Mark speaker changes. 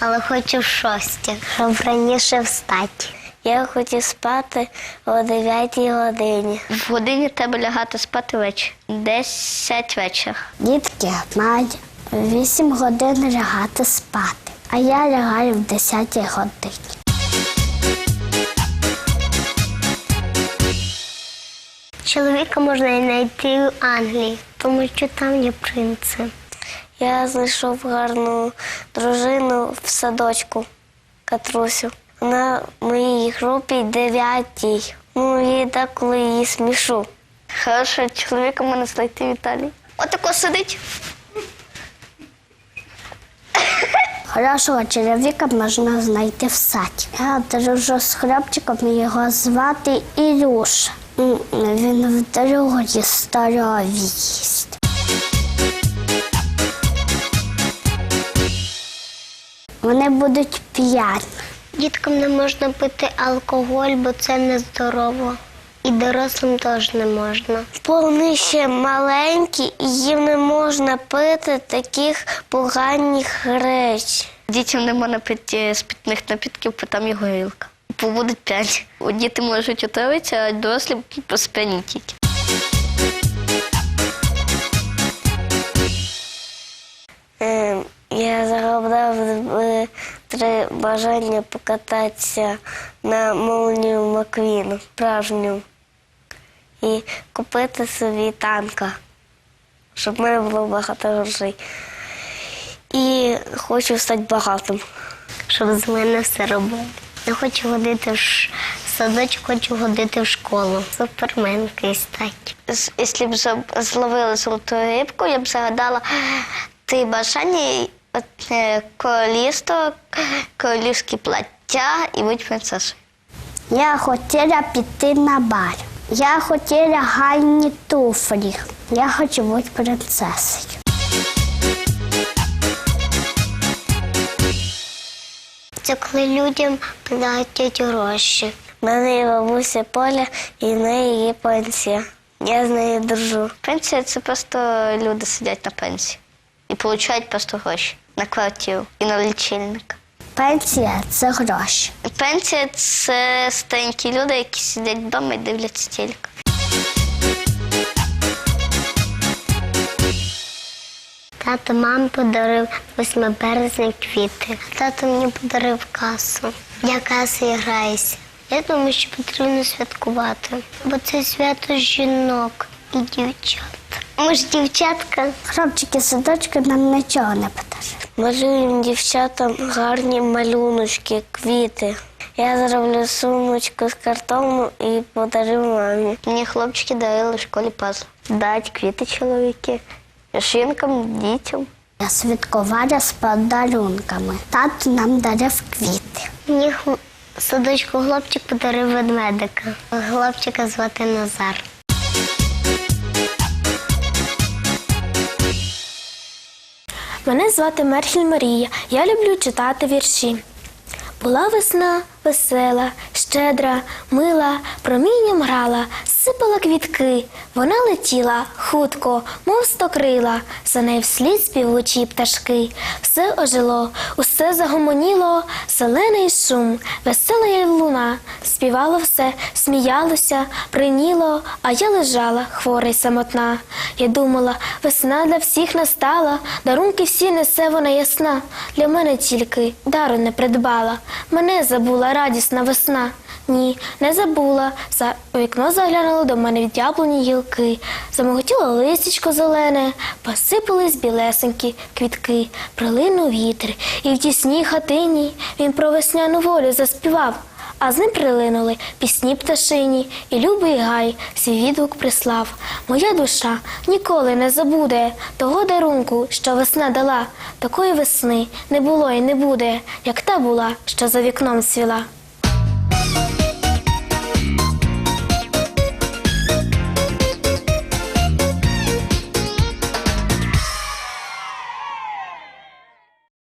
Speaker 1: але хочу в шостій, щоб раніше встати. Я хочу спати о 9 годині. В годині тебе лягати спати вечір. 10 вечора. Дітки мають 8 годин лягати спати, а я лягаю в 10 годині. Чоловіка можна знайти в Англії, тому що там є принци. Я знайшов гарну дружину в садочку Катрусю. Вона в моїй групі дев'ятій. Ну, і деколи її смішу. Хорошо, чоловіка можна знайти в Італії. Отако сидить. Хорошого чоловіка можна знайти в саді. Я дружу з хлопчиком, його звати Ілюша. Він в другої здорові Вони будуть п'яні. Діткам не можна пити алкоголь, бо це нездорово. І дорослим теж не можна. Вони ще маленькі і їм не можна пити таких поганих речей. Дітям не можна пити спітних напідків, бо там є горілка. Бо будуть п'яні. Діти можуть отравитися, а дорослі посп'яні три бажання покататися на молнію Маквіну, справжню, і купити собі танка, щоб в мене було багато грошей. І хочу стати багатим. Щоб з мене все робили. Я хочу ходити в садочок, хочу ходити в школу. Суперменкою стати. Якщо б зловила золоту рибку, я б загадала три бажання королівство, королівські плаття і бути принцесою. Я хотіла піти на бар. Я хотіла гарні туфлі. Я хочу бути принцесою. Це коли людям платять гроші. У мене є бабуся Поля і в неї є пенсія. Я з нею дружу. Пенсія це просто люди сидять на пенсії і отримують просто гроші на квартиру і на лічильник. Пенсія це гроші. Пенсія це старенькі люди, які сидять вдома і дивляться телек. Тато мам подарив 8 березня квіти. Тато мені подарив касу. Я касою граюся. Я думаю, що потрібно святкувати, бо це свято жінок і дівчат. Ми ж дівчатка. Хлопчики садочки нам нічого не подарують. Малюємо дівчатам гарні малюночки, квіти. Я зроблю сумочку з картону і подарив мамі. Мені хлопчики дарили в школі пазл. Дать квіти чоловіки, жінкам, дітям. Я святкувала з подарунками. Тато нам дарив квіти. Мені садочку хлопчик подарив ведмедика. Хлопчика звати Назар.
Speaker 2: Мене звати Мерхіль Марія. Я люблю читати вірші. Була весна весела, щедра, мила, промінням грала, сипала квітки. Вона летіла хутко, мов стокрила, за нею вслід співучі пташки. Все ожило, усе загомоніло, зелений шум, весела луна. Співало все, сміялося, приніло, а я лежала, хвора й самотна. Я думала, весна для всіх настала, дарунки всі несе вона ясна. Для мене тільки дару не придбала. Мене забула радісна весна. Ні, не забула. За вікно заглянуло до мене від яблуні гілки. Замоготіло листячко зелене, посипались білесенькі квітки, прилинув вітер, і в тісній хатині він про весняну волю заспівав. А з ним прилинули пісні пташині, і любий гай свій відгук прислав. Моя душа ніколи не забуде того дарунку, що весна дала. Такої весни не було і не буде, як та була, що за вікном цвіла.